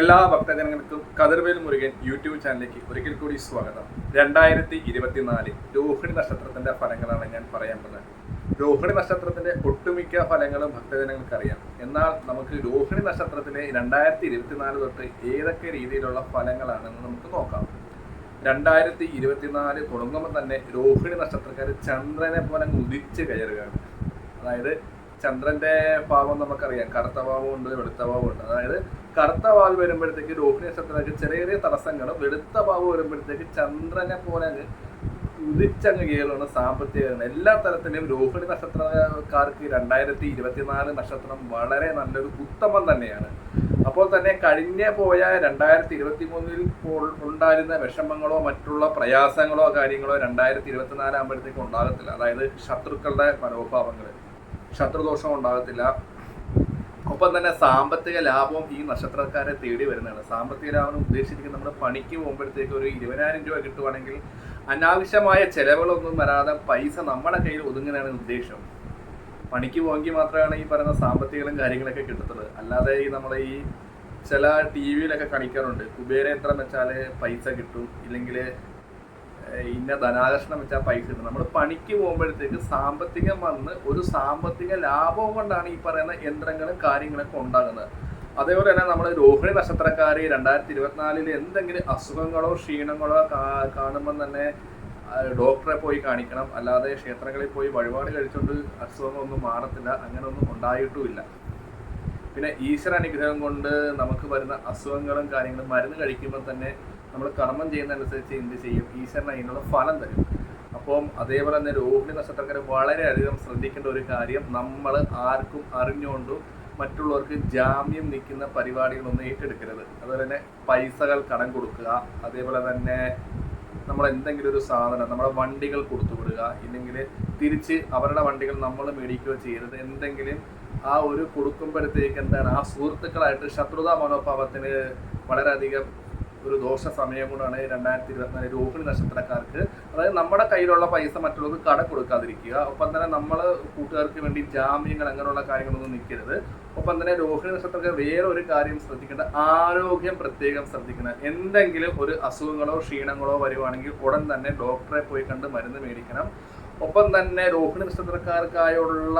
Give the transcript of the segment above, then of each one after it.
എല്ലാ ഭക്തജനങ്ങൾക്കും കതിർവേൽ മുരുകൻ യൂട്യൂബ് ചാനലിലേക്ക് ഒരിക്കൽ കൂടി സ്വാഗതം. രണ്ടായിരത്തി ഇരുപത്തിനാല് രോഹിണി നക്ഷത്രത്തിന്റെ ഫലങ്ങളാണ് ഞാൻ പറയാൻ പോകുന്നത്. രോഹിണി നക്ഷത്രത്തിന്റെ ഒട്ടുമിക്ക ഫലങ്ങളും ഭക്തജനങ്ങൾക്ക് അറിയാം എന്നാൽ നമുക്ക് രോഹിണി നക്ഷത്രത്തിലെ രണ്ടായിരത്തി ഇരുപത്തിനാല് തൊട്ട് ഏതൊക്കെ രീതിയിലുള്ള ഫലങ്ങളാണെന്ന് നമുക്ക് നോക്കാം. രണ്ടായിരത്തി ഇരുപത്തിനാല് തുടങ്ങുമ്പോൾ തന്നെ രോഹിണി നക്ഷത്രക്കാർ ചന്ദ്രനെ പോലെ ഉദിച്ച് കയറുകയാണ്. അതായത് ചന്ദ്രന്റെ ഭാവം നമുക്കറിയാം. കറുത്ത ഭാവമുണ്ട് വെളുത്ത ഭാവമുണ്ട് അതായത് കറുത്ത ഭാവം വരുമ്പോഴത്തേക്ക് രോഹിണി നക്ഷത്രത്തിലേക്ക് ചെറിയ ചെറിയ തടസ്സങ്ങളും വെളുത്ത ഭാവം വരുമ്പോഴത്തേക്ക് ചന്ദ്രനെ പോലെ അങ്ങ് ഉദിച്ചങ്ങ് കയറുന്ന സാമ്പത്തിക എല്ലാ തരത്തിലും രോഹിണി നക്ഷത്രക്കാർക്ക് രണ്ടായിരത്തി ഇരുപത്തിനാല് നക്ഷത്രം വളരെ നല്ലൊരു ഉത്തമം തന്നെയാണ്. അപ്പോൾ തന്നെ കഴിഞ്ഞ പോയ രണ്ടായിരത്തി ഇരുപത്തി മൂന്നിൽ ഉണ്ടായിരുന്ന വിഷമങ്ങളോ മറ്റുള്ള പ്രയാസങ്ങളോ കാര്യങ്ങളോ രണ്ടായിരത്തി ഇരുപത്തിനാലാകുമ്പോഴത്തേക്കും ഉണ്ടാകത്തില്ല. അതായത് ശത്രുക്കളുടെ മനോഭാവങ്ങൾ ശത്രുദോഷം ഉണ്ടാകത്തില്ല ഒപ്പം തന്നെ സാമ്പത്തിക ലാഭവും ഈ നക്ഷത്രക്കാരെ തേടി വരുന്നതാണ്. സാമ്പത്തിക ലാഭം ഉദ്ദേശിച്ചിരിക്കുന്നത് നമ്മൾ പണിക്ക് പോകുമ്പോഴത്തേക്ക് ഒരു ഇരുപതിനായിരം രൂപ കിട്ടുവാണെങ്കിൽ അനാവശ്യമായ ചെലവുകളൊന്നും വരാതെ പൈസ നമ്മുടെ കയ്യിൽ ഒതുങ്ങുന്നതാണ് ഉദ്ദേശം. പണിക്ക് പോയെങ്കിൽ മാത്രമാണ് ഈ പറയുന്ന സാമ്പത്തികളും കാര്യങ്ങളൊക്കെ കിട്ടുന്നത് അല്ലാതെ ഈ നമ്മളെ ഈ ചില ടി വിയിലൊക്കെ കാണിക്കാറുണ്ട്. കുബേരയന്ത്രം വെച്ചാൽ പൈസ കിട്ടും. ഇല്ലെങ്കിൽ ഇന്ന ധനാകർഷണം വെച്ചാൽ പൈസ കിട്ടും നമ്മൾ പണിക്ക് പോകുമ്പോഴത്തേക്ക് സാമ്പത്തികം വന്ന് ഒരു സാമ്പത്തിക ലാഭം കൊണ്ടാണ് ഈ പറയുന്ന യന്ത്രങ്ങളും കാര്യങ്ങളൊക്കെ ഉണ്ടാകുന്നത്. അതേപോലെ തന്നെ നമ്മൾ രോഹിണി നക്ഷത്രക്കാർ രണ്ടായിരത്തി ഇരുപത്തിനാലിൽ എന്തെങ്കിലും അസുഖങ്ങളോ ക്ഷീണങ്ങളോ കാണുമ്പോൾ തന്നെ ഡോക്ടറെ പോയി കാണിക്കണം. അല്ലാതെ ക്ഷേത്രങ്ങളിൽ പോയി വഴിപാട് കഴിച്ചുകൊണ്ട് അസുഖങ്ങളൊന്നും മാറത്തില്ല. അങ്ങനെയൊന്നും ഉണ്ടായിട്ടുമില്ല. പിന്നെ ഈശ്വര അനുഗ്രഹം കൊണ്ട് നമുക്ക് വരുന്ന അസുഖങ്ങളും കാര്യങ്ങളും മരുന്ന് കഴിക്കുമ്പോൾ തന്നെ നമ്മൾ കർമ്മം ചെയ്യുന്നതനുസരിച്ച് എന്ത് ചെയ്യും? ഈശ്വരൻ അതിനുള്ള ഫലം തരും. അപ്പം അതേപോലെ തന്നെ രോഹിണി നക്ഷത്രക്കാർ വളരെയധികം ശ്രദ്ധിക്കേണ്ട ഒരു കാര്യം നമ്മൾ ആർക്കും അറിഞ്ഞുകൊണ്ടും മറ്റുള്ളവർക്ക് ജാമ്യം നിൽക്കുന്ന പരിപാടികളൊന്നും ഏറ്റെടുക്കരുത്. അതുപോലെ തന്നെ പൈസകൾ കടം കൊടുക്കുക അതേപോലെ തന്നെ നമ്മൾ എന്തെങ്കിലും ഒരു സാധനം നമ്മുടെ വണ്ടികൾ കൊടുത്തു വിടുക ഇല്ലെങ്കിൽ തിരിച്ച് അവരുടെ വണ്ടികൾ നമ്മൾ മേടിക്കുകയോ ചെയ്യരുത്. എന്തെങ്കിലും ആ ഒരു കൊടുക്കുമ്പോഴത്തേക്ക് എന്താണ്? ആ സുഹൃത്തുക്കളായിട്ട് ശത്രുതാ മനോഭാവത്തിന് വളരെയധികം ഒരു ദോഷ സമയം കൂടാണ് രണ്ടായിരത്തി ഇരുപത്തിനാല് രോഹിണി നക്ഷത്രക്കാർക്ക് അതായത് നമ്മുടെ കയ്യിലുള്ള പൈസ മറ്റുള്ളവർക്ക് കട കൊടുക്കാതിരിക്കുക. ഒപ്പം തന്നെ നമ്മൾ കൂട്ടുകാർക്ക് വേണ്ടി ജാമ്യങ്ങൾ അങ്ങനെയുള്ള കാര്യങ്ങളൊന്നും നിൽക്കരുത്. ഒപ്പം തന്നെ രോഹിണി നക്ഷത്രക്കാർ വേറെ ഒരു കാര്യം ശ്രദ്ധിക്കേണ്ട ആരോഗ്യം പ്രത്യേകം ശ്രദ്ധിക്കണം. എന്തെങ്കിലും ഒരു അസുഖങ്ങളോ ക്ഷീണങ്ങളോ വരുവാണെങ്കിൽ ഉടൻ തന്നെ ഡോക്ടറെ പോയി കണ്ട് മരുന്ന് മേടിക്കണം. ഒപ്പം തന്നെ രോഹിണി നക്ഷത്രക്കാർക്കായുള്ള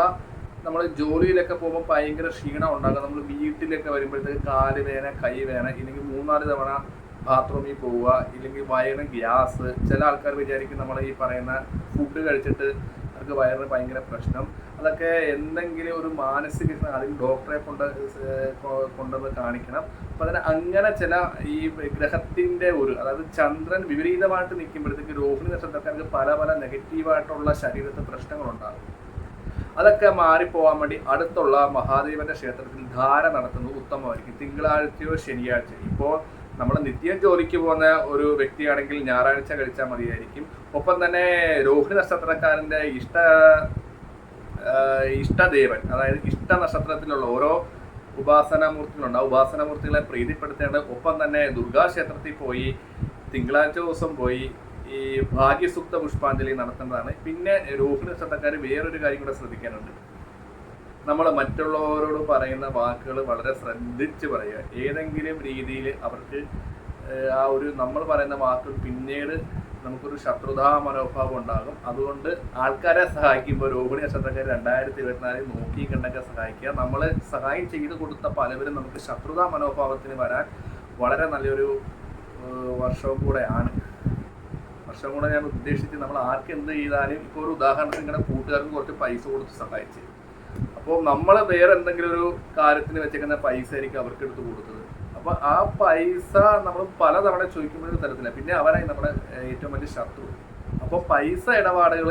നമ്മൾ ജോലിയിലൊക്കെ പോകുമ്പോൾ ഭയങ്കര ക്ഷീണം ഉണ്ടാകും. നമ്മൾ വീട്ടിലൊക്കെ വരുമ്പോഴത്തേക്ക് കാൽ വേന കൈ വേന ഇല്ലെങ്കിൽ മൂന്നാൽ തവണ ബാത്റൂമിൽ പോവുക ഇല്ലെങ്കിൽ വയറിന് ഗ്യാസ്. ചില ആൾക്കാർ വിചാരിക്കും നമ്മൾ ഈ പറയുന്ന ഫുഡ് കഴിച്ചിട്ട് അവർക്ക് വയറിന് ഭയങ്കര പ്രശ്നം. അതൊക്കെ എന്തെങ്കിലും ഒരു മാനസിക അതിൽ ഡോക്ടറെ കൊണ്ട് കൊണ്ടുവന്ന് കാണിക്കണം. അപ്പം അതിന് അങ്ങനെ ചില ഈ ഗ്രഹത്തിന്റെ ഒരു അതായത് ചന്ദ്രൻ വിപരീതമായിട്ട് നിൽക്കുമ്പോഴത്തേക്ക് രോഹിണി നക്ഷത്രക്കാർക്ക് പല പല നെഗറ്റീവായിട്ടുള്ള ശരീരത്തിൽ പ്രശ്നങ്ങളുണ്ടാകും. അതൊക്കെ മാറിപ്പോവാൻ വേണ്ടി അടുത്തുള്ള മഹാദേവന്റെ ക്ഷേത്രത്തിൽ ധാര നടത്തുന്നത് ഉത്തമമായിരിക്കും. തിങ്കളാഴ്ചയോ ശനിയാഴ്ചയോ. ഇപ്പോൾ നമ്മൾ നിത്യം ജോലിക്ക് പോകുന്ന ഒരു വ്യക്തിയാണെങ്കിൽ ഞായറാഴ്ച കഴിച്ചാൽ മതിയായിരിക്കും. ഒപ്പം തന്നെ രോഹിണി നക്ഷത്രക്കാരന്റെ ഇഷ്ട ഇഷ്ടദേവൻ അതായത് ഇഷ്ട നക്ഷത്രത്തിലുള്ള ഓരോ ഉപാസനാമൂർത്തികളുണ്ട്. ആ ഉപാസനാമൂർത്തികളെ പ്രീതിപ്പെടുത്തേണ്ട ഒപ്പം തന്നെ ദുർഗാക്ഷേത്രത്തിൽ പോയി തിങ്കളാഴ്ച ദിവസം പോയി ഈ ഭാഗ്യസുക്ത പുഷ്പാഞ്ജലി നടത്തേണ്ടതാണ്. പിന്നെ രോഹിണി നക്ഷത്രക്കാർ വേറൊരു കാര്യം കൂടെ ശ്രദ്ധിക്കാനുണ്ട്. നമ്മൾ മറ്റുള്ളവരോട് പറയുന്ന വാക്കുകൾ വളരെ ശ്രദ്ധിച്ച് പറയുക. ഏതെങ്കിലും രീതിയിൽ അവർക്ക് ആ ഒരു നമ്മൾ പറയുന്ന വാക്കുകൾ പിന്നീട് നമുക്കൊരു ശത്രുതാ മനോഭാവം ഉണ്ടാകും. അതുകൊണ്ട് ആൾക്കാരെ സഹായിക്കുമ്പോൾ രോഹിണി നക്ഷത്രക്കാർ രണ്ടായിരത്തി ഇരുപത്തിനാലിൽ നോക്കി കണ്ടൊക്കെ സഹായിക്കുക. നമ്മൾ സഹായം ചെയ്ത് കൊടുത്ത പലവരും നമുക്ക് ശത്രുതാ മനോഭാവത്തിന് വരാൻ വളരെ നല്ലൊരു വർഷവും കൂടെയാണ്. വർഷം കൂടെ ഞാൻ ഉദ്ദേശിച്ച് നമ്മൾ ആർക്ക് എന്ത് ചെയ്താലും ഇപ്പോൾ ഒരു ഉദാഹരണത്തിന് ഇങ്ങനെ കൂട്ടുകാർക്ക് കുറച്ച് പൈസ കൊടുത്ത് സഹായിച്ച് അപ്പോൾ നമ്മളെ വേറെ എന്തെങ്കിലും ഒരു കാര്യത്തിന് വെച്ചേക്കുന്ന പൈസ ആയിരിക്കും അവർക്ക് എടുത്ത് കൊടുത്തത്. അപ്പോൾ ആ പൈസ നമ്മൾ പലതവണ ചോദിക്കുമ്പോഴും തരത്തില്ല പിന്നെ അവരായി നമ്മുടെ ഏറ്റവും വലിയ ശത്രു. അപ്പോൾ പൈസ ഇടപാടുകൾ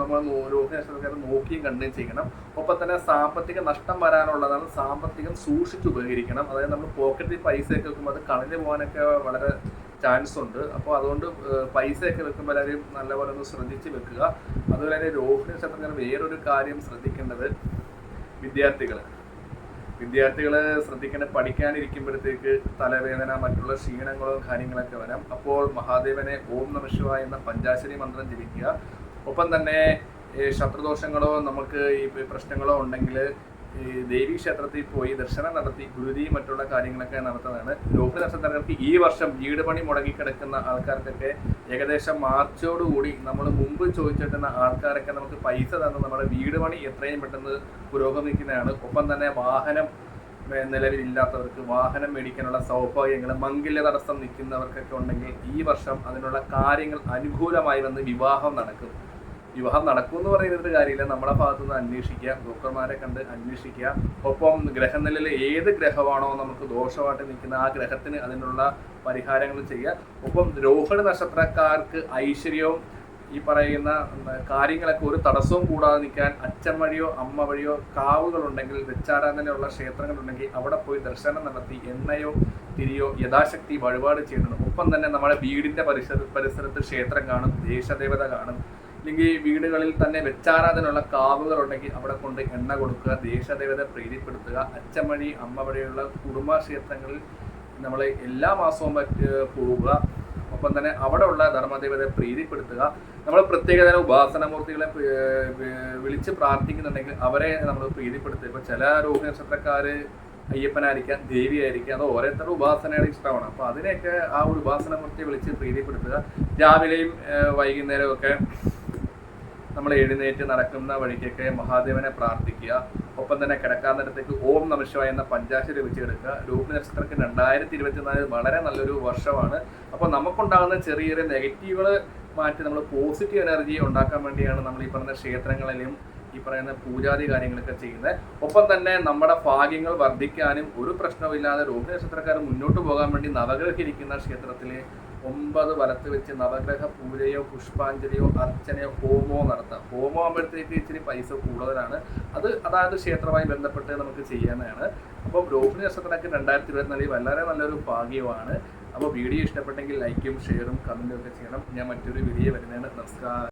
നമ്മൾ രോഗനക്ഷത്രക്കാർ നോക്കിയും കണ്ടും ചെയ്യണം. ഒപ്പം തന്നെ സാമ്പത്തിക നഷ്ടം വരാനുള്ളതാണ് സാമ്പത്തികം സൂക്ഷിച്ച് ഉപകരിക്കണം. അതായത് നമ്മൾ പോക്കറ്റിൽ പൈസ ഒക്കെ വെക്കുമ്പോൾ അത് കളഞ്ഞു പോകാനൊക്കെ വളരെ ചാൻസ് ഉണ്ട് അപ്പോൾ അതുകൊണ്ട് പൈസയൊക്കെ വെക്കുമ്പോൾ എല്ലാവരും നല്ലപോലെ ഒന്ന് ശ്രദ്ധിച്ച് വെക്കുക. അതുപോലെ തന്നെ രോഹിണി നക്ഷത്രം വേറൊരു കാര്യം ശ്രദ്ധിക്കേണ്ടത് വിദ്യാർത്ഥികൾ വിദ്യാർത്ഥികൾ ശ്രദ്ധിക്കേണ്ട പഠിക്കാനിരിക്കുമ്പോഴത്തേക്ക് തലവേദന മറ്റുള്ള ക്ഷീണങ്ങളോ കാര്യങ്ങളൊക്കെ വരാം. അപ്പോൾ മഹാദേവനെ ഓം നമശിവ എന്ന പഞ്ചാശരി മന്ത്രം ജപിക്കുക. ഒപ്പം തന്നെ ശത്രുദോഷങ്ങളോ നമുക്ക് ഈ പ്രശ്നങ്ങളോ ഉണ്ടെങ്കിൽ ഈ ദേവീ ക്ഷേത്രത്തിൽ പോയി ദർശനം നടത്തി ഗുരുതി മറ്റുള്ള കാര്യങ്ങളൊക്കെ നടത്തുന്നതാണ്. രോഹിണി നക്ഷത്രക്കാർക്ക് ഈ വർഷം വീട് പണി മുടങ്ങിക്കിടക്കുന്ന ആൾക്കാർക്കൊക്കെ ഏകദേശം മാർച്ചോടുകൂടി നമ്മൾ മുമ്പ് ചോദിച്ചിട്ടുന്ന ആൾക്കാരൊക്കെ നമുക്ക് പൈസ തന്ന് നമ്മുടെ വീട് പണി എത്രയും പെട്ടെന്ന് പുരോഗമിക്കുന്നതാണ്. ഒപ്പം തന്നെ വാഹനം നിലവിലില്ലാത്തവർക്ക് വാഹനം മേടിക്കാനുള്ള സൗഭാഗ്യങ്ങൾ മംഗല്യ തടസ്സം നിൽക്കുന്നവർക്കൊക്കെ ഉണ്ടെങ്കിൽ ഈ വർഷം അതിനുള്ള കാര്യങ്ങൾ അനുകൂലമായി വന്ന് വിവാഹം നടക്കും. വിവാഹം നടക്കും എന്ന് പറയുന്നത് കാര്യമില്ല. നമ്മളെ ഭാഗത്തു നിന്ന് അന്വേഷിക്കുക ബ്രോക്കർമാരെ കണ്ട് അന്വേഷിക്കുക. ഒപ്പം ഗ്രഹനിലയിൽ ഏത് ഗ്രഹമാണോ നമുക്ക് ദോഷമായിട്ട് നിൽക്കുന്ന ആ ഗ്രഹത്തിന് അതിനുള്ള പരിഹാരങ്ങൾ ചെയ്യുക. ഒപ്പം രോഹിണി നക്ഷത്രക്കാർക്ക് ഐശ്വര്യവും ഈ പറയുന്ന കാര്യങ്ങളൊക്കെ ഒരു തടസ്സവും കൂടാതെ നിൽക്കാൻ അച്ഛൻ വഴിയോ അമ്മ വഴിയോ കാവുകളുണ്ടെങ്കിൽ വെച്ചാരാധനയുള്ള ക്ഷേത്രങ്ങളുണ്ടെങ്കിൽ അവിടെ പോയി ദർശനം നടത്തി എണ്ണയോ തിരിയോ യഥാശക്തി വഴിപാട് ചെയ്യുന്നുണ്ട് ഒപ്പം തന്നെ നമ്മുടെ വീടിന്റെ പരിസര പരിസരത്ത് ക്ഷേത്രം കാണും ദേശദേവത കാണും. അല്ലെങ്കിൽ വീടുകളിൽ തന്നെ വെച്ചാറാതിനുള്ള കാവുകൾ ഉണ്ടെങ്കിൽ അവിടെ കൊണ്ട് എണ്ണ കൊടുക്കുക ദേശദേവത പ്രീതിപ്പെടുത്തുക അച്ചമഴി അമ്മ വഴിയുള്ള കുടുംബ ക്ഷേത്രങ്ങളിൽ നമ്മൾ എല്ലാ മാസവും പോവുക. ഒപ്പം തന്നെ അവിടെയുള്ള ധർമ്മദേവതയെ പ്രീതിപ്പെടുത്തുക. നമ്മൾ പ്രത്യേകതരം ഉപാസനമൂർത്തികളെ ഉപാസന മൂർത്തികളെ വിളിച്ച് പ്രാർത്ഥിക്കുന്നുണ്ടെങ്കിൽ അവരെ നമ്മൾ പ്രീതിപ്പെടുത്തുക. ഇപ്പോൾ ചില രോഹിണി നക്ഷത്രക്കാർ അയ്യപ്പനായിരിക്കാം ദേവിയായിരിക്കാം അത് ഓരോരുത്തരുടെ ഉപാസനയുടെ ഇഷ്ടമാണ്. അപ്പോൾ അതിനെയൊക്കെ ആ ഒരു ഉപാസനമൂർത്തിയെ വിളിച്ച് പ്രീതിപ്പെടുത്തുക. രാവിലെയും വൈകുന്നേരവും ഒക്കെ നമ്മൾ എഴുന്നേറ്റ് നടക്കുന്ന വഴിക്കൊക്കെ മഹാദേവനെ പ്രാർത്ഥിക്കുക. ഒപ്പം തന്നെ കിടക്കാൻ നേരത്തേക്ക് ഓം നമശിവായ എന്ന പഞ്ചാശരി വെച്ചെടുക്കുക രൂപ നക്ഷത്രത്തിന് രണ്ടായിരത്തി ഇരുപത്തിനാല് വളരെ നല്ലൊരു വർഷമാണ്. അപ്പോൾ നമുക്കുണ്ടാകുന്ന ചെറിയ ചെറിയ നെഗറ്റീവുകൾ മാറ്റി നമ്മൾ പോസിറ്റീവ് എനർജി ഉണ്ടാക്കാൻ വേണ്ടിയാണ് നമ്മൾ ഈ പറയുന്ന ക്ഷേത്രങ്ങളിലും ഈ പറയുന്ന പൂജാതി കാര്യങ്ങളൊക്കെ ചെയ്യുന്നത്. ഒപ്പം തന്നെ നമ്മുടെ ഭാഗ്യങ്ങൾ വർദ്ധിക്കാനും ഒരു പ്രശ്നവുമില്ലാതെ രോഹിണി നക്ഷത്രക്കാർ മുന്നോട്ട് പോകാൻ വേണ്ടി നവഗ്രഹിക്കുന്ന ക്ഷേത്രത്തിലെ ഒമ്പത് വലത്ത് വെച്ച് നവഗ്രഹ പൂജയോ പുഷ്പാഞ്ജലിയോ അർച്ചനയോ ഹോമോ നടത്താം. ഹോമോ ആകുമ്പോഴത്തേക്ക് ഇച്ചിരി പൈസ കൂടുതലാണ്. അത് അതായത് ക്ഷേത്രമായി ബന്ധപ്പെട്ട് നമുക്ക് ചെയ്യാനാണ് അപ്പോൾ രോഹിണി നക്ഷത്രത്തിനൊക്കെ രണ്ടായിരത്തി ഇരുപത്തിനാലിൽ വളരെ നല്ലൊരു ഭാഗ്യമാണ്. അപ്പോൾ വീഡിയോ ഇഷ്ടപ്പെട്ടെങ്കിൽ ലൈക്കും ഷെയറും കമന്റും ഒക്കെ ചെയ്യണം. ഞാൻ മറ്റൊരു വീഡിയോ വരുന്നതാണ് നമസ്കാരം.